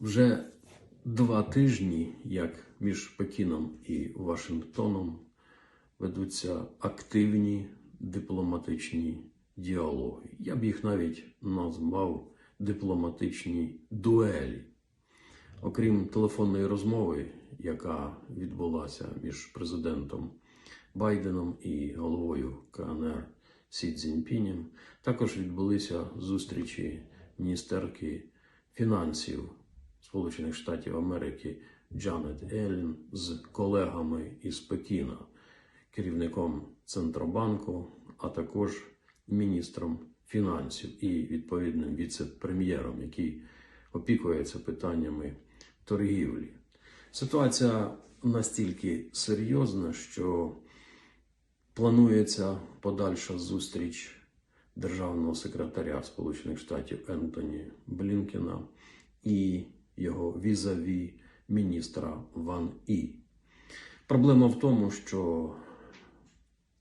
Вже два тижні, як між Пекіном і Вашингтоном ведуться активні дипломатичні діалоги. Я б їх навіть назвав дипломатичні дуелі. Окрім телефонної розмови, яка відбулася між президентом Байденом і головою КНР Сі Цзіньпінем, також відбулися зустрічі міністерки фінансів Сполучених Штатів Америки Джанет Еллен з колегами із Пекіна, керівником Центробанку, а також міністром фінансів і відповідним віце-прем'єром, який опікується питаннями торгівлі. Ситуація настільки серйозна, що планується подальша зустріч державного секретаря Сполучених Штатів Ентоні Блінкена і його візаві міністра Ван І. Проблема в тому, що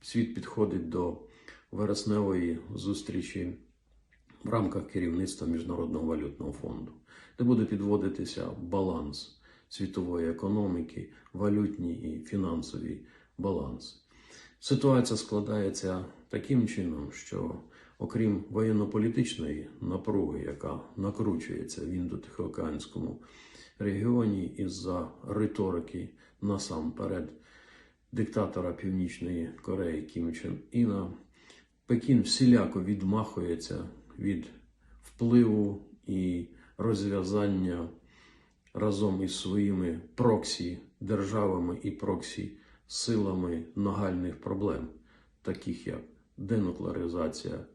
світ підходить до вересневої зустрічі в рамках керівництва Міжнародного валютного фонду, де буде підводитися баланс світової економіки, валютні і фінансові баланси. Ситуація складається таким чином, що окрім воєнно-політичної напруги, яка накручується в індотихоокеанському регіоні із-за риторики насамперед диктатора Північної Кореї Кім Чен Іна, Пекін всіляко відмахується від впливу і розв'язання разом із своїми проксі державами і проксі силами нагальних проблем, таких як денуклеаризація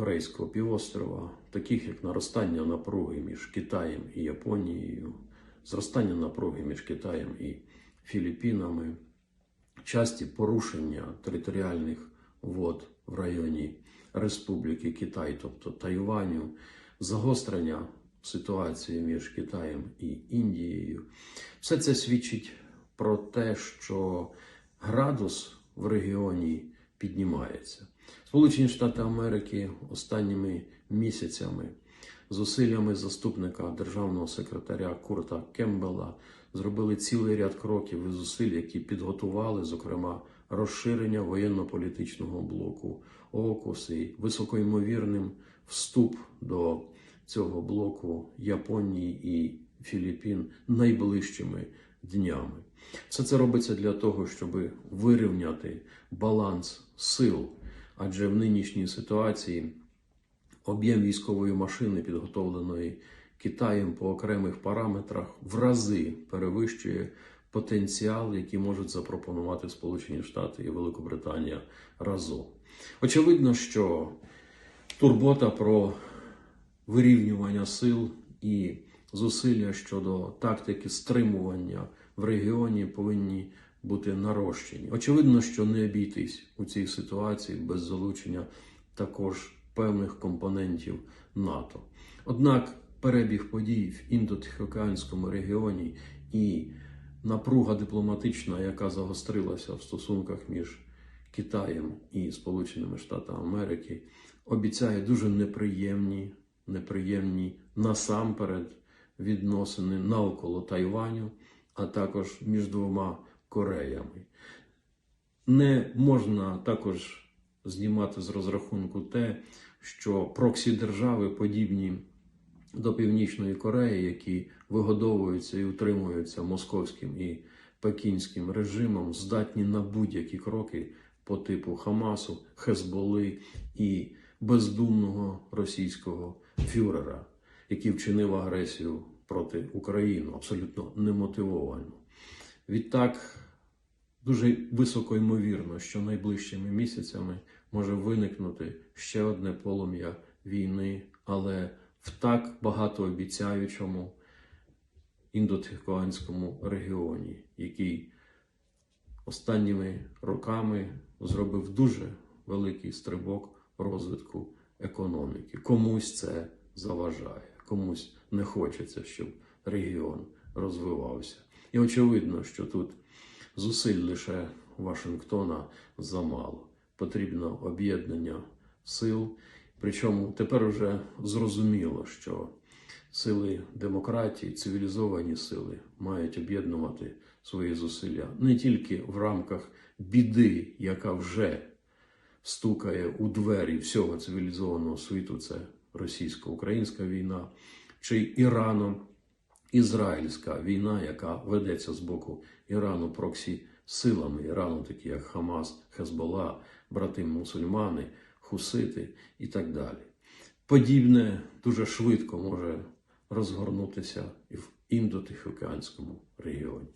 Корейського півострова, таких як наростання напруги між Китаєм і Японією, зростання напруги між Китаєм і Філіппінами, часті порушення територіальних вод в районі Республіки Китай, тобто Тайваню, загострення ситуації між Китаєм і Індією. Все це свідчить про те, що градус в регіоні піднімається. Сполучені Штати Америки останніми місяцями зусиллями заступника державного секретаря Курта Кембела зробили цілий ряд кроків і зусиль, які підготували, зокрема, розширення воєнно-політичного блоку ОКУС і високоймовірним вступ до цього блоку Японії і Філіппін найближчими днями. Все це робиться для того, щоб вирівняти баланс сил, адже в нинішній ситуації об'єм військової машини, підготовленої Китаєм по окремих параметрах, в рази перевищує потенціал, який можуть запропонувати Сполучені Штати і Великобританія разом. Очевидно, що турбота про вирівнювання сил і зусилля щодо тактики стримування в регіоні повинні бути нарощені. Очевидно, що не обійтись у цій ситуації без залучення також певних компонентів НАТО. Однак перебіг подій в індотихоокеанському регіоні і напруга дипломатична, яка загострилася в стосунках між Китаєм і Сполученими Штатами Америки, обіцяє дуже неприємні, неприємні насамперед відносини навколо Тайваню, а також між двома Кореями. Не можна також знімати з розрахунку те, що проксі держави подібні до Північної Кореї, які вигодовуються і утримуються московським і пекінським режимом, здатні на будь-які кроки по типу Хамасу, Хезболи і бездумного російського фюрера, який вчинив агресію проти України, абсолютно немотивовану. Відтак, дуже високо ймовірно, що найближчими місяцями може виникнути ще одне полум'я війни, але в так багатообіцяючому індотихоанському регіоні, який останніми роками зробив дуже великий стрибок розвитку економіки. Комусь це заважає, комусь не хочеться, щоб регіон розвивався. І очевидно, що тут зусиль лише Вашингтона замало. Потрібно об'єднання сил. Причому тепер вже зрозуміло, що сили демократії, цивілізовані сили мають об'єднувати свої зусилля не тільки в рамках біди, яка вже стукає у двері всього цивілізованого світу, це російсько-українська війна, чи Ірано-Ізраїльська війна, яка ведеться з боку Ірану проксі силами Ірану, такі як Хамас, Хезбола, брати мусульмани, хусити і так далі. Подібне дуже швидко може розгорнутися і в індотихоокеанському регіоні.